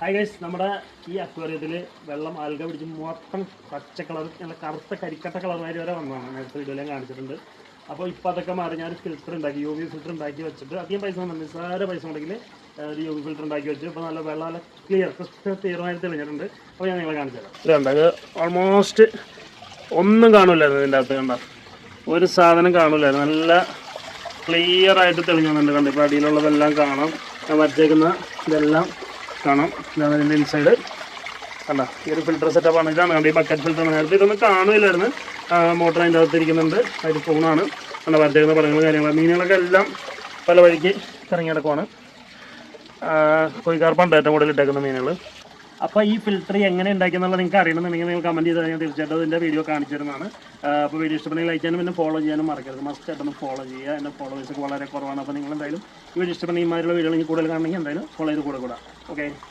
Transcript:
Hi guys നമ്മുടെ ഈ അക്വേറിയത്തിൽ വെള്ളം ആൽഗ പിടിച്ച് മൊത്തം പച്ച കളർ നല്ല കറുത്ത കരിക്കട്ട കളർമാര് വരെ വന്നതാണ്. നേരത്തെ വീഡിയോ ഞാൻ കാണിച്ചിട്ടുണ്ട്. അപ്പോൾ ഇപ്പോൾ അതൊക്കെ മാറി ഞാൻ ഫിൽറ്റർ ഉണ്ടാക്കി യു വി ഫിൽറ്റർ ഉണ്ടാക്കി വെച്ചിട്ട് അധികം പൈസ ഒന്നും നിസ്സാര പൈസ ഉണ്ടെങ്കിൽ ഒരു യു വി ഫിൽറ്റർ ഉണ്ടാക്കി വെച്ച് ഇപ്പോൾ നല്ല വെള്ളം നല്ല ക്ലിയർ ക്ലിയറായിട്ട് തെളിഞ്ഞിട്ടുണ്ട്. അപ്പോൾ ഞാൻ നിങ്ങളെ കാണിച്ചു തരാം. അത് ഓൾമോസ്റ്റ് ഒന്നും കാണൂലായിരുന്നു ഇതിന്റെ അകത്ത് കണ്ട. ഒരു സാധനം കാണൂലായിരുന്നു. നല്ല ക്ലിയർ ആയിട്ട് തെളിഞ്ഞു വന്നിട്ടുണ്ട് കണ്ടിപ്പോൾ അടിയിലുള്ളതെല്ലാം കാണാം. ഞാൻ വരച്ചേക്കുന്ന ഇതെല്ലാം കാണാം. ഇതാണ് ഇതിന്റെ ഇൻസൈഡ് കണ്ട? ഈ ഒരു ഫിൽറ്റർ സെറ്റപ്പ് ആണ്. ഇതാണ് കണ്ട? ഈ ബക്കറ്റ് ഫിൽറ്റർ നേരത്തെ ഇതൊന്നും കാണുകയില്ലായിരുന്നു. മോട്ടർ അതിന്റെ അകത്ത് ഇരിക്കുന്നുണ്ട്. അതിൽ ഫോണാണ് കണ്ട? വരച്ചേക്കുന്ന പടങ്ങളും കാര്യങ്ങളും. മീനുകളൊക്കെ എല്ലാം പല വഴിക്ക് ഇറങ്ങി കിടക്കുവാണ് കൊയ്ക്കാർപ്പാണ് ഏറ്റവും കൂടുതൽ ഇട്ടേക്കുന്ന മീനുകൾ അപ്പോൾ ഈ ഫിൽറ്റർ എങ്ങനെ ഉണ്ടാക്കിയെന്നുള്ളത് നിങ്ങൾക്ക് അറിയണമെന്നുണ്ടെങ്കിൽ നിങ്ങൾ കമന്റ് ചെയ്താൽ ഞാൻ തീർച്ചയായിട്ടും അതിന്റെ വീഡിയോ കാണിച്ചു തരുന്നതാണ്. അപ്പോൾ വീഡിയോ ഇഷ്ടപ്പെടുന്നെങ്കിൽ ലൈക്ക് ചെയ്യാനും പിന്നെ ഫോളോ ചെയ്യാനും മറക്കരുത്. മസ്റ്റ് ആയിട്ടൊന്ന് ഫോളോ ചെയ്യുക. എന്റെ ഫോളോവേഴ്സ് ഒക്കെ വളരെ കുറവാണ്. അപ്പോൾ നിങ്ങൾ എന്തായാലും ഈ വീഡിയോ ഇഷ്ടപ്പെടുന്ന ഈ മാതിരിയുള്ള വീഡിയോ കൂടുതൽ കാണണമെങ്കിൽ എന്തായാലും ഫോളോ ചെയ്ത് കൂടെ കൂടാം. Okay.